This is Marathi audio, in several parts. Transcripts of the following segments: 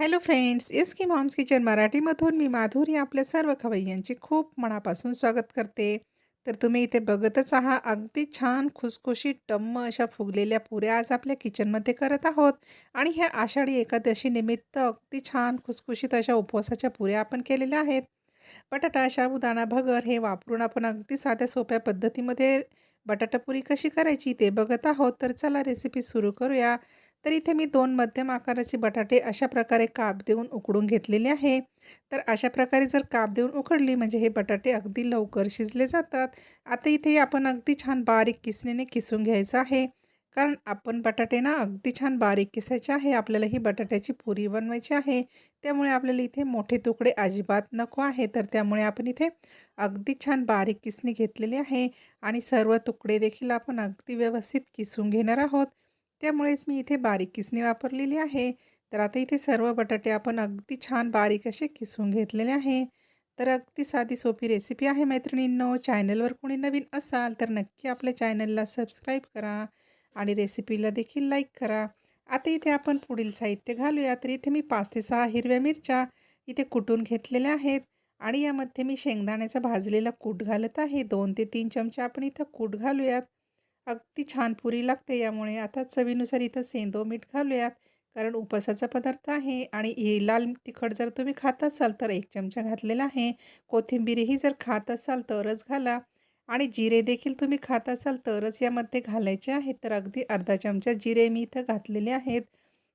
Hello friends S K mom's kitchen मराठीमधून मी माधुरी आपल्या सर्व खवय्यांचे खूप मनापासून स्वागत करते. तर तुम्ही इथे बघतच आहात अगदी छान खुसखुशीत टम्म अशा फुगलेल्या पुऱ्या आज आपल्या किचनमध्ये करत आहोत. आणि ह्या आषाढी एकादशी निमित्त अगदी छान खुसखुशीत अशा उपवासाच्या पुऱ्या आपण केलेल्या आहेत. बटाटा शाबुदाणा भगर हे वापरून आपण अगदी साध्या सोप्या पद्धतीमध्ये बटाटापुरी कशी करायची ते बघत आहोत. तर चला रेसिपी सुरू करूया. तर इथे मी दोन मध्यम आकाराचे बटाटे अशा प्रकारे काप देऊन उकडून घेतलेले आहे. तर अशा प्रकारे जर काप देऊन उकडली म्हणजे हे बटाटे अगदी लवकर शिजले जातात. आता इथे आपण अगदी छान बारीक किसणीने किसून घ्यायचं आहे. कारण आपण बटाटे ना अगदी छान बारीक किसायचे आहे. आपल्याला ही बटाट्याची पुरी बनवायची आहे. त्यामुळे आपल्याला इथे मोठे तुकडे अजिबात नको आहे. तर त्यामुळे आपण इथे अगदी छान बारीक किसणी घेतलेली आहे. आणि सर्व तुकडे देखील आपण अगदी व्यवस्थित किसून घेणार आहोत. त्यामुळेच मी इथे बारीक किसणी वापरलेली आहे. तर आता इथे सर्व बटाटे आपण अगदी छान बारीक असे किसून घेतलेले आहे. तर अगदी साधी सोपी रेसिपी आहे मैत्रिणींनो. चॅनलवर कोणी नवीन असाल तर नक्की आपल्या चॅनलला सबस्क्राईब करा आणि रेसिपीला देखील लाईक करा. आता इथे आपण पुढील साहित्य घालूया तर इथे मी पाच ते सहा हिरव्या मिरच्या इथे कुटून घेतलेल्या आहेत. आणि यामध्ये मी शेंगदाण्याचा भाजलेला कूट घालत आहे. दोन ते तीन चमचे आपण इथं कूट घालूयात. अगदी छान पुरी लागते यामुळे. आता चवीनुसार इथं सेंदो मीठ घालूयात कारण उपवासाचा पदार्थ आहे आणि हे लाल तिखट जर तुम्ही खात असाल तर एक चमचा घातलेला आहे. कोथिंबीरही जर खात असाल तरच घाला आणि जिरे देखील तुम्ही खात असाल तरच यामध्ये घालायचे आहेत. तर अगदी अर्धा चमचा जिरे मी इथं घातलेले आहेत.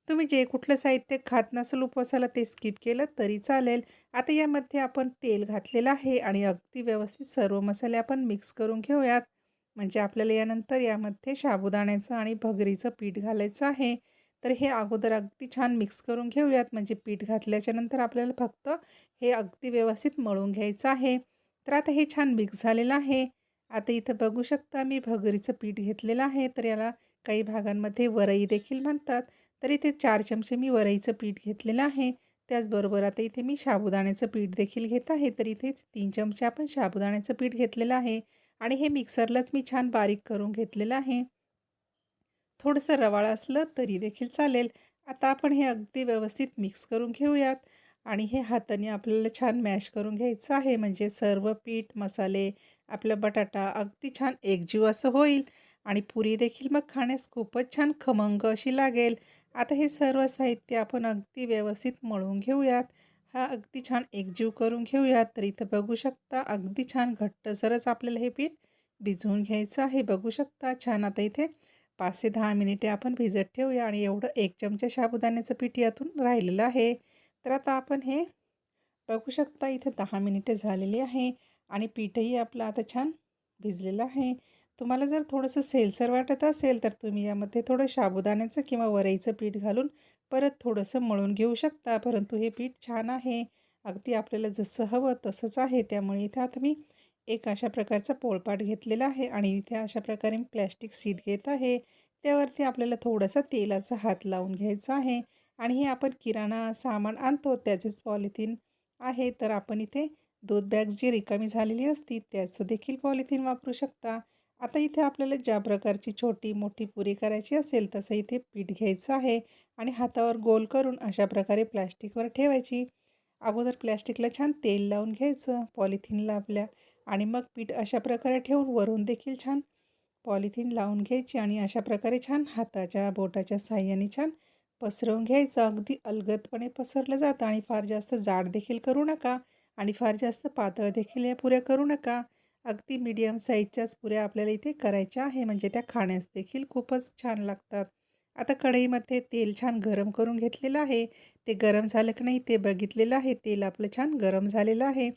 तुम्ही जे कुठलं साहित्य खात नसेल उपवासाला ते स्किप केलं तरी चालेल. आता यामध्ये आपण तेल घातलेलं आहे आणि अगदी व्यवस्थित सर्व मसाले आपण मिक्स करून घेऊयात. म्हणजे आपल्याला यानंतर यामध्ये साबुदाण्याचं आणि भगरीचं पीठ घालायचं आहे. तर हे अगोदर अगदी छान मिक्स करून घेऊयात. म्हणजे पीठ घातल्याच्या नंतर आपल्याला फक्त हे अगदी व्यवस्थित मळून घ्यायचं आहे. तर आता हे छान मिक्स झालेलं आहे. आता इथं बघू शकता मी भगरीचं पीठ घेतलेलं आहे. तर याला काही भागांमध्ये वरई देखील म्हणतात. तर इथे चार चमचे मी वरईचं पीठ घेतलेलं आहे. त्याचबरोबर आता इथे मी साबुदाण्याचं पीठ देखील घेत आहे. तर इथे तीन चमचे आपण साबुदाण्याचं पीठ घेतलेलं आहे. आणि हे मिक्सरलाच मी छान बारीक करून घेतलेलं आहे. थोडंसं रवाळ असलं तरी देखील चालेल. आता आपण हे अगदी व्यवस्थित मिक्स करून घेऊयात. आणि हे हाताने आपल्याला छान मॅश करून घ्यायचं आहे. म्हणजे सर्व पीठ मसाले आपला बटाटा अगदी छान एकजीव असं होईल. आणि पुरी देखील मग खाण्यास खूपच छान खमंग अशी लागेल. आता हे सर्व साहित्य आपण अगदी व्यवस्थित मळून घेऊयात. हा अगदी छान एकजीव करून घेऊयात. तर इथं बघू शकता अगदी छान घट्टसरच आपल्याला हे पीठ भिजवून घ्यायचं आहे. बघू शकता छान आता इथे पाच ते दहा मिनिटे आपण भिजत ठेवूया आणि एवढं एक चमचा साबुदाण्याचं पीठ यातून राहिलेलं आहे. तर आता आपण हे बघू शकता इथे दहा मिनिटे झालेली आहे आणि पीठही आपलं आता छान भिजलेलं आहे. तुम्हाला जर थोडंसं सेलसर वाटत असेल तर तुम्ही यामध्ये थोडं साबुदाण्याचं किंवा वरईचं पीठ घालून परत थोडंसं मळून घेऊ शकता परंतु हे पीठ छान आहे. अगदी आपल्याला जसं हवं तसंच आहे. त्यामुळे इथे आता मी एक अशा प्रकारचा पोळपाट घेतलेला आहे आणि इथे अशा प्रकारे मी प्लॅस्टिक सीट घेत आहे. त्यावरती आपल्याला थोडासा तेलाचा हात लावून घ्यायचा आहे आणि हे आपण किराणा सामान आणतो त्याचेच पॉलिथिन आहे. तर आपण इथे दूध बॅग जी रिकामी झालेली असती त्याचं देखील पॉलिथिन वापरू शकता. आता इथे आपल्याला ज्या प्रकारची छोटी मोठी पुरी करायची असेल तसं इथे पीठ घ्यायचं आहे आणि हातावर गोल करून अशा प्रकारे प्लॅस्टिकवर ठेवायची. अगोदर प्लॅस्टिकला छान तेल लावून घ्यायचं पॉलिथिनला आपल्या आणि मग पीठ अशा प्रकारे ठेवून वरून देखील छान पॉलिथिन लावून घ्यायची आणि अशा प्रकारे छान हाताच्या बोटाच्या साह्याने छान पसरवून घ्यायचं. अगदी अलगदपणे पसरलं जातं आणि फार जास्त जाड देखील करू नका आणि फार जास्त पातळ देखील या पुऱ्या करू नका. अगदी मीडियम साईजच्याच पुऱ्या आपल्याला इथे करायच्या आहे. म्हणजे त्या खाण्यास देखील खूपच छान लागतात. आता कढईमध्ये तेल छान गरम करून घेतलेलं आहे. ते गरम झालं की नाही ते बघितलेलं आहे. तेल आपलं छान गरम झालेलं आहे.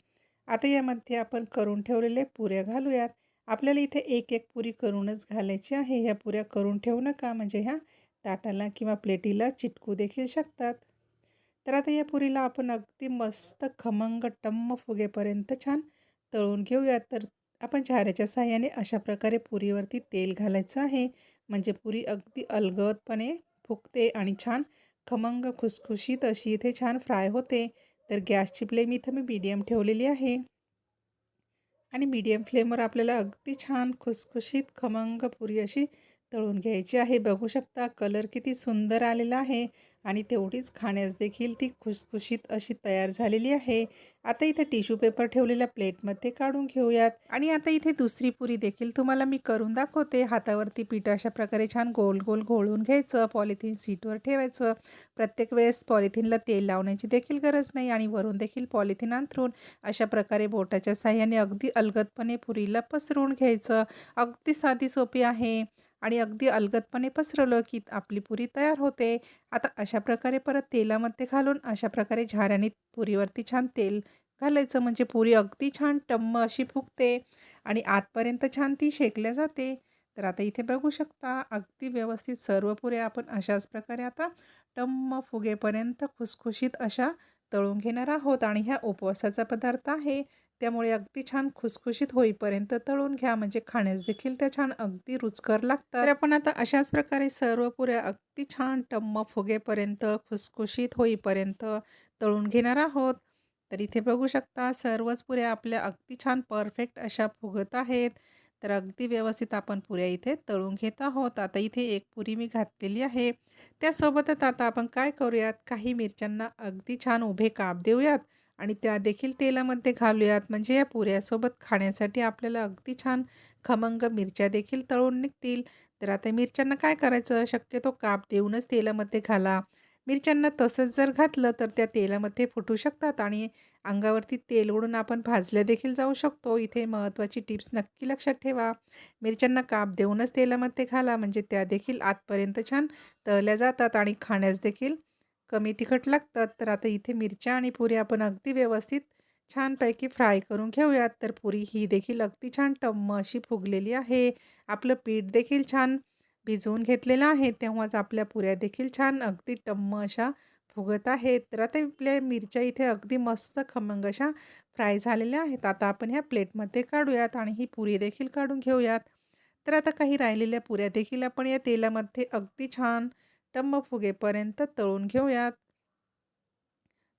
आता यामध्ये आपण करून ठेवलेल्या पुऱ्या घालूयात. आपल्याला इथे एक एक पुरी करूनच घालायची आहे. ह्या पुऱ्या करून ठेवू नका. म्हणजे ह्या ताटाला किंवा प्लेटीला चिटकू देखील शकतात. तर आता या पुरीला आपण अगदी मस्त खमंग टम्म फुगेपर्यंत छान तळून घेऊयात. तर आपण झाऱ्याच्या साह्याने अशा प्रकारे पुरीवरती तेल घालायचं आहे. म्हणजे पुरी अगदी अलगदपणे फुगते आणि छान खमंग खुसखुशीत अशी इथे छान फ्राय होते. तर गॅसची फ्लेम इथं मी मीडियम ठेवलेली आहे. आणि मीडियम फ्लेमवर आपल्याला अगदी छान खुसखुशीत खमंग पुरी अशी तळून घ्यायची आहे. बघू शकता कलर किती सुंदर आलेला आहे आणि तेवढीच खाण्यास देखील ती खुसखुशीत अशी तयार झालेली आहे. आता इथे टिश्यू पेपर ठेवलेल्या प्लेटमध्ये काढून घेऊयात आणि आता इथे दुसरी पुरी देखील तुम्हाला मी करून दाखवते. हातावरती पीठ अशा प्रकारे छान गोल गोल घोळून घ्यायचं. पॉलिथिन सीटवर ठेवायचं. प्रत्येक वेळेस पॉलिथिनला तेल लावण्याची देखील गरज नाही आणि वरून देखील पॉलिथिन अंथरून अशा प्रकारे बोटाच्या साहाय्याने अगदी अलगदपणे पुरीला पसरून घ्यायचं. अगदी साधी सोपी आहे आणि अगदी अलगदपणे पसरवलं की आपली पुरी तयार होते. आता अशा प्रकारे परत तेलामध्ये घालून अशा प्रकारे झाऱ्याने पुरीवरती छान तेल घालायचं म्हणजे पुरी अगदी छान टम्म अशी फुगते आणि आतपर्यंत छान ती शेकल्या जाते. तर आता इथे बघू शकता अगदी व्यवस्थित सर्व पुऱ्या आपण अशाच प्रकारे आता टम्म फुगेपर्यंत खुसखुशीत अशा तळून घेणार आहोत आणि ह्या उपवासाचा पदार्थ आहे. त्यामुळे अगदी छान खुसखुशीत होईपर्यंत तळून घ्या म्हणजे खाण्यास देखील त्या छान अगदी रुचकर लागतात. तर आपण आता अशाच प्रकारे सर्व पुऱ्या अगदी छान टम्म फुगेपर्यंत खुसखुशीत होईपर्यंत तळून घेणार आहोत. तर इथे बघू शकता सर्वच पुऱ्या आपल्या अगदी छान परफेक्ट अशा फुगत आहेत. तर अगदी व्यवस्थित आपण पुऱ्या इथे तळून घेत आहोत. आता इथे एक पुरी मी घातलेली आहे. त्यासोबतच आता आपण काय करूयात काही मिरच्यांना अगदी छान उभे काप देऊयात आणि त्या देखील तेलामध्ये घालूयात म्हणजे या पुऱ्यासोबत खाण्यासाठी आपल्याला अगदी छान खमंग मिरच्या देखील तळून निघतील. तर आता मिरच्यांना काय करायचं शक्यतो काप देऊनच तेलामध्ये घाला. मिरच्यांना तसंच जर घातलं तर त्या तेलामध्ये फुटू शकतात आणि अंगावरती तेल ओढून आपण भाजल्या देखील जाऊ शकतो. इथे महत्त्वाची टिप्स नक्की लक्षात ठेवा. मिरच्यांना काप देऊनच तेलामध्ये घाला म्हणजे त्या देखील आतपर्यंत छान तळल्या जातात आणि खाण्यास देखील कमी तिखट लागतात. तर आता इथे मिरच्या आणि पुरी आपण अगदी व्यवस्थित छानपैकी फ्राय करून घेऊयात. तर पुरी ही देखील अगदी छान टम्म अशी फुगलेली आहे. आपलं पीठ देखील छान भिजवून घेतलेलं आहे. तेव्हाच आपल्या पुऱ्या देखील छान अगदी टम्म अशा फुगत आहेत. तर आता आपल्या मिरच्या इथे अगदी मस्त खमंग अशा फ्राय झालेल्या आहेत. आता आपण ह्या प्लेटमध्ये काढूयात आणि ही पुरी देखील काढून घेऊयात. तर आता काही राहिलेल्या पुऱ्या देखील आपण या तेलामध्ये अगदी छान टम्म फुगेपर्यंत तळून घेऊयात.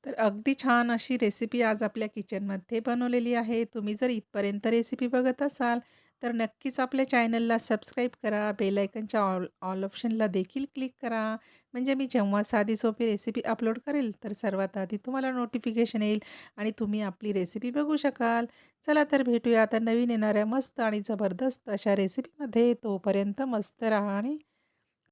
तर अगदी छान अशी रेसिपी आज आपल्या किचनमध्ये बनवलेली आहे. तुम्ही जर इथपर्यंत रेसिपी बघत असाल तर नक्कीच आपल्या चॅनलला सबस्क्राईब करा. बेलायकनच्या ऑल ऑल ऑप्शनला देखील क्लिक करा. म्हणजे मी जेव्हा साधी सोपी रेसिपी अपलोड करेल तर सर्वात आधी तुम्हाला नोटिफिकेशन येईल आणि तुम्ही आपली रेसिपी बघू शकाल. चला तर भेटूया आता नवीन येणाऱ्या मस्त आणि जबरदस्त अशा रेसिपीमध्ये. तोपर्यंत मस्त राहा आणि